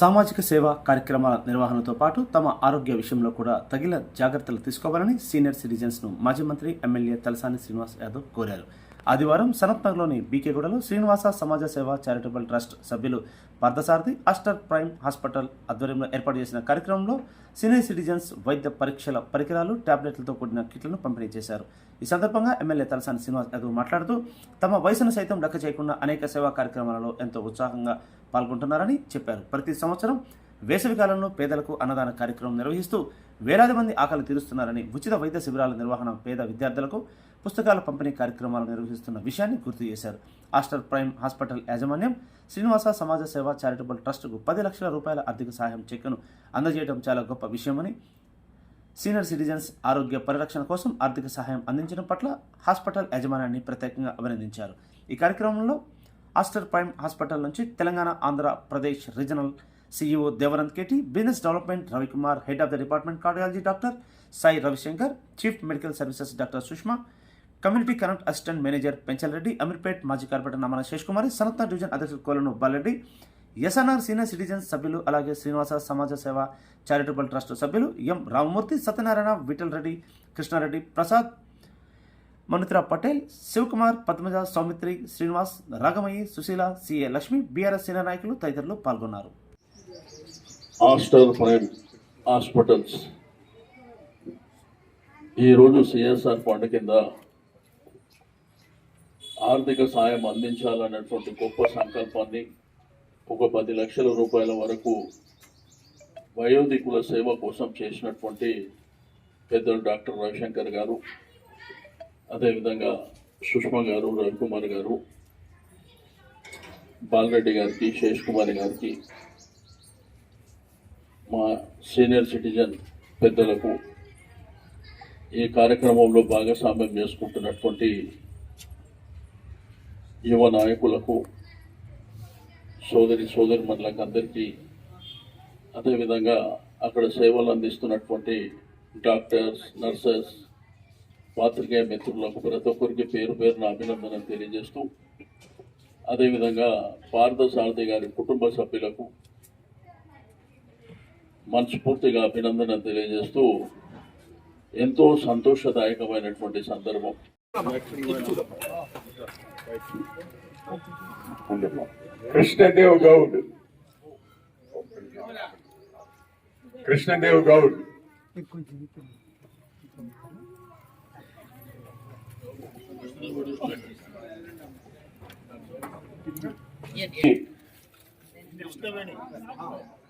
సామాజిక సేవ కార్యక్రమాల నిర్వహణతో పాటు తమ ఆరోగ్య విషయంలో కూడా తగిన జాగ్రత్తలు తీసుకోవాలని సీనియర్ సిటిజన్స్ను మాజీ మంత్రి ఎమ్మెల్యే తలసాని శ్రీనివాస్ యాదవ్ కోరారు. ఆదివారం సనత్నగర్లోని బీకేగూడలో శ్రీనివాస సమాజ సేవ చారిటబుల్ ట్రస్ట్ సభ్యులు పార్థసారథి అస్టర్ ప్రైమ్ హాస్పిటల్ ఆధ్వర్యంలో ఏర్పాటు చేసిన కార్యక్రమంలో సీనియర్ సిటిజన్స్ వైద్య పరీక్షల పరికరాలు టాబ్లెట్లతో కూడిన కిట్లను పంపిణీ చేశారు. ఈ సందర్భంగా ఎమ్మెల్యే తలసాని శ్రీనివాస్ యాదవ్ మాట్లాడుతూ తమ వయసును సైతం లెక్క చేయకుండా అనేక సేవా కార్యక్రమాలలో ఎంతో ఉత్సాహంగా పాల్గొంటున్నారని చెప్పారు. ప్రతి సంవత్సరం వేసవి కాలంలో పేదలకు అన్నదాన కార్యక్రమం నిర్వహిస్తూ వేలాది మంది ఆకలి తీరుస్తున్నారని ఉచిత వైద్య శిబిరాల నిర్వహణ పేద విద్యార్థులకు పుస్తకాల పంపిణీ కార్యక్రమాలు నిర్వహిస్తున్న విషయాన్ని గుర్తు చేశారు. ఆస్టర్ ప్రైమ్ హాస్పిటల్ యాజమాన్యం శ్రీనివాస సమాజ సేవ చారిటబుల్ ట్రస్టుకు పది లక్షల రూపాయల ఆర్థిక సహాయం చెక్కును అందజేయడం చాలా గొప్ప విషయమని సీనియర్ సిటిజన్స్ ఆరోగ్య పరిరక్షణ కోసం ఆర్థిక సహాయం అందించడం పట్ల హాస్పిటల్ యాజమాన్యాన్ని ప్రత్యేకంగా అభినందించారు. ఈ కార్యక్రమంలో ఆస్టర్ ప్రైమ్ హాస్పిటల్ నుంచి Telangana Andhra Pradesh regional CEO Devarant KT business development Ravikumar head of the department cardiology doctor Sai Ravishankar chief medical services doctor Sushma community current assistant manager Penchal Reddy Ameerpet మాజీ corporator Namana Shesh Kumari సనత్న division అధ్యక్షుడు Kolanu Balareddy SNR senior citizens సభ్యులు అలాగే శ్రీనివాస సమాజ సేవ charitable trust సభ్యులు M Ramamurthy Satyanarayana Vithal Reddy Krishnareddy Prasad మనుత్రా Patel Shivakumar Padmaja Soumitri Srinivas Ragamayi Sushila CA Lakshmi BRS senior నాయకులు తదితరులు పాల్గొన్నారు. Aster Prime hospitals. ఈరోజు సిఎస్ఆర్ ఫండ్ కింద ఆర్థిక సాయం అందించాలన్నటువంటి గొప్ప సంకల్పాన్ని ఒక పది లక్షల రూపాయల వరకు వయోధికుల సేవ కోసం చేసినటువంటి పెద్దలు డాక్టర్ రవిశంకర్ గారు అదేవిధంగా సుష్మా గారు రవికుమార్ గారు బాలరెడ్డి గారికి శేష్ కుమార్ గారికి మా సీనియర్ సిటిజన్ పెద్దలకు ఈ కార్యక్రమంలో భాగస్వామ్యం చేసుకుంటున్నటువంటి యువ నాయకులకు సోదరి సోదరిమణులకు అందరికీ అదేవిధంగా అక్కడ సేవలు అందిస్తున్నటువంటి డాక్టర్స్ నర్సెస్ పాత్రికేయ మిత్రులకు ప్రతి ఒక్కరికి పేరు పేరున అభినందనలు తెలియజేస్తూ అదేవిధంగా పార్థసారథి గారి కుటుంబ సభ్యులకు మనస్ఫూర్తిగా అభినందన తెలియజేస్తూ ఎంతో సంతోషదాయకమైనటువంటి సందర్భం. Krishnadev Goud. Krishnadev Goud.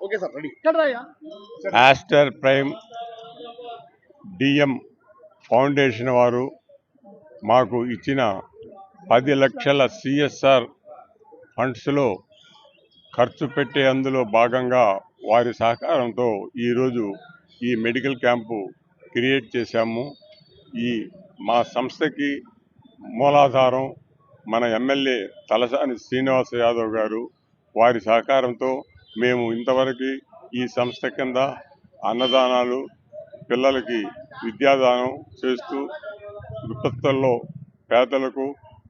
Okay sir ready. Aster Prime DM foundation వారు మాకు ఇచ్చిన పది లక్షల సిఎస్ఆర్ ఫండ్స్లో ఖర్చు పెట్టే అందులో భాగంగా వారి సహకారంతో ఈరోజు ఈ మెడికల్ క్యాంపు క్రియేట్ చేశాము. ఈ మా సంస్థకి మూలాధారం మన ఎమ్మెల్యే తలసాని శ్రీనివాస యాదవ్ గారు వారి సహకారంతో మేము ఇంతవరకు ఈ సంస్థ కింద అన్నదానాలు పిల్లలకి విద్యాదానం చేస్తూ విపత్తుల్లో పేదలకు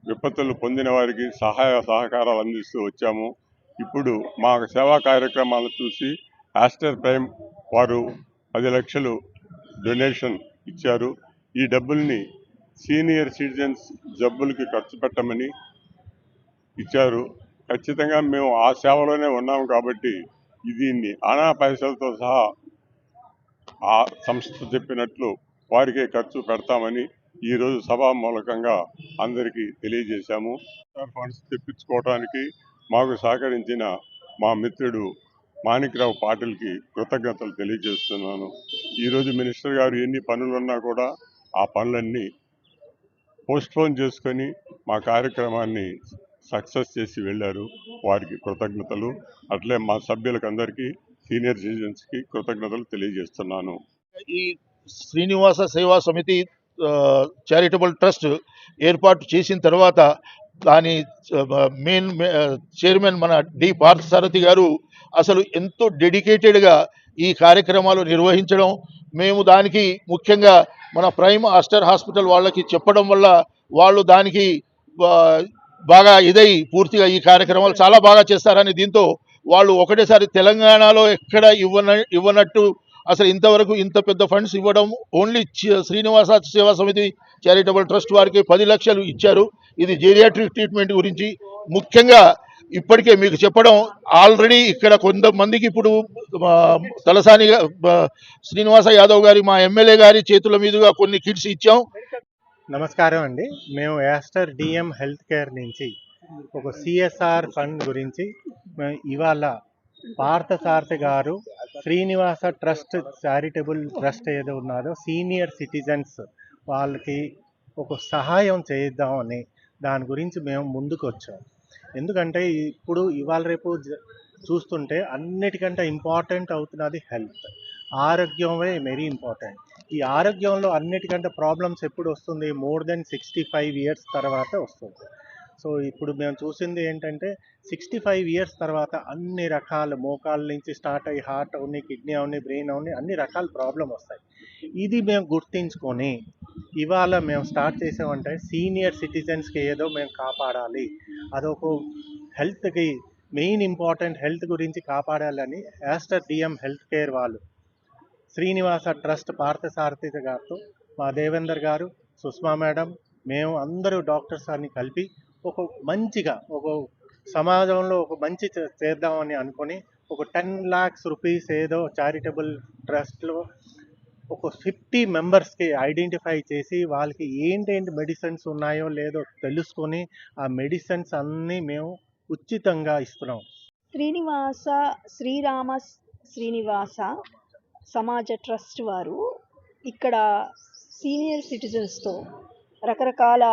విపత్తులు పొందిన వారికి సహాయ సహకారాలు అందిస్తూ వచ్చాము. ఇప్పుడు మా సేవా కార్యక్రమాలు చూసి ఆస్టర్ ప్రైమ్ వారు పది లక్షలు డొనేషన్ ఇచ్చారు. ఈ డబ్బుల్ని సీనియర్ సిటిజన్స్ జబ్బులకి ఖర్చు పెట్టమని ఇచ్చారు. ఖచ్చితంగా మేము ఆ సేవలోనే ఉన్నాము కాబట్టి దీన్ని ఆనా పైసలతో సహా ఆ సంస్థ చెప్పినట్లు వారికే ఖర్చు పెడతామని ఈరోజు సభా మూలకంగా అందరికీ తెలియజేశాము. ఫండ్స్ తెప్పించుకోవడానికి మాకు సహకరించిన మా మిత్రుడు మాణిక్రావు పాటిల్కి కృతజ్ఞతలు తెలియజేస్తున్నాను. ఈరోజు మినిస్టర్ గారు ఎన్ని పనులున్నా కూడా ఆ పనులన్నీ పోస్ట్పోన్ చేసుకొని మా కార్యక్రమాన్ని సక్సెస్ చేసి వెళ్ళారు. వారికి కృతజ్ఞతలు. అట్లే మా సభ్యులకు అందరికీ సీనియర్ సిటిజన్స్కి కృతజ్ఞతలు తెలియజేస్తున్నాను. ఈ శ్రీనివాస సేవా సమితి చారిటబుల్ ట్రస్ట్ ఏర్పాటు చేసిన తర్వాత దాని మెయిన్ చైర్మన్ మన డి పార్థసారథి గారు అసలు ఎంతో డెడికేటెడ్గా ఈ కార్యక్రమాలు నిర్వహించడం మేము దానికి ముఖ్యంగా మన ప్రైమ్ ఆస్టర్ హాస్పిటల్ వాళ్ళకి చెప్పడం వల్ల వాళ్ళు దానికి బాగా ఇదై పూర్తిగా ఈ కార్యక్రమాలు చాలా బాగా చేస్తారని దీంతో వాళ్ళు ఒకటేసారి తెలంగాణలో ఎక్కడ ఇవ్వన ఇవ్వనట్టు అసలు ఇంతవరకు ఇంత పెద్ద ఫండ్స్ ఇవ్వడం ఓన్లీ శ్రీనివాస సేవా సమితి చారిటబుల్ ట్రస్ట్ వారికి పది లక్షలు ఇచ్చారు. ఇది జేరియాట్రిక్ ట్రీట్మెంట్ గురించి ముఖ్యంగా ఇప్పటికే మీకు చెప్పడం ఆల్రెడీ ఇక్కడ కొంతమందికి ఇప్పుడు తలసాని శ్రీనివాస యాదవ్ గారి మా ఎమ్మెల్యే గారి చేతుల మీదుగా కొన్ని కిట్స్ ఇచ్చాం. నమస్కారం అండి. మేము యాస్టర్ డిఎం హెల్త్ కేర్ నుంచి ఒక సిఎస్ఆర్ ఫండ్ గురించి ఇవాళ పార్థసారథి గారు శ్రీనివాస ట్రస్ట్ చారిటబుల్ ట్రస్ట్ ఏదో ఉన్నారో సీనియర్ సిటిజన్స్ వాళ్ళకి ఒక సహాయం చేద్దామని దాని గురించి మేము ముందుకు వచ్చాం ఎందుకంటే ఇప్పుడు ఇవాళ రేపు చూస్తుంటే అన్నిటికంటే ఇంపార్టెంట్ అవుతున్నది హెల్త్. ఆరోగ్యమే వెరీ ఇంపార్టెంట్. ఈ ఆరోగ్యంలో అన్నిటికంటే ప్రాబ్లమ్స్ ఎప్పుడు వస్తుంది? More than sixty five years తర్వాత వస్తుంది. సో ఇప్పుడు మేము చూసింది ఏంటంటే సిక్స్టీ ఫైవ్ ఇయర్స్ తర్వాత అన్ని రకాల మోకాళ్ళ నుంచి స్టార్ట్ అయ్యి హార్ట్ అవని కిడ్నీ అవని బ్రెయిన్ అవని అన్ని రకాల ప్రాబ్లం వస్తాయి. ఇది మేము గుర్తించుకొని ఇవాళ మేము స్టార్ట్ చేసామంటే సీనియర్ సిటిజన్స్కి ఏదో మేము కాపాడాలి. అదొక హెల్త్కి మెయిన్ ఇంపార్టెంట్ హెల్త్ గురించి కాపాడాలని యాస్టర్ డిఎం హెల్త్ కేర్ వాళ్ళు శ్రీనివాస ట్రస్ట్ పార్థసారథి గారితో మా దేవేందర్ గారు సుష్మా మేడం మేము అందరూ డాక్టర్స్ అన్ని కలిపి ఒక మంచిగా ఒక సమాజంలో ఒక మంచి చేద్దామని అనుకొని ఒక టెన్ ల్యాక్స్ రూపీస్ ఏదో చారిటబుల్ ట్రస్ట్లో ఒక ఫిఫ్టీ మెంబర్స్కి ఐడెంటిఫై చేసి వాళ్ళకి ఏంటేంటి మెడిసిన్స్ ఉన్నాయో లేదో తెలుసుకొని ఆ మెడిసిన్స్ అన్నీ మేము ఉచితంగా ఇస్తున్నాం. శ్రీనివాస శ్రీరామ శ్రీనివాస సమాజ ట్రస్ట్ వారు ఇక్కడ సీనియర్ సిటిజన్స్తో రకరకాల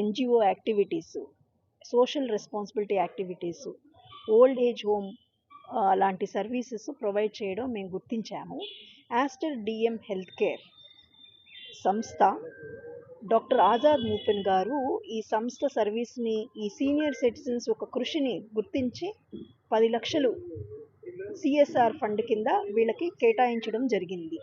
NGO activities social responsibility activities old age home లాంటి సర్వీసెస్ ప్రొవైడ్ చేయడం మేము గుర్తించాము. యాస్టర్ డిఎం హెల్త్ కేర్ సంస్థ డాక్టర్ ఆజాద్ మూపెన్ గారు ఈ సంస్థ సర్వీస్ని ఈ సీనియర్ సిటిజన్స్ ఒక కృషిని గుర్తించి పది లక్షలు సిఎస్ఆర్ ఫండ్ కింద వీళ్ళకి కేటాయించడం జరిగింది.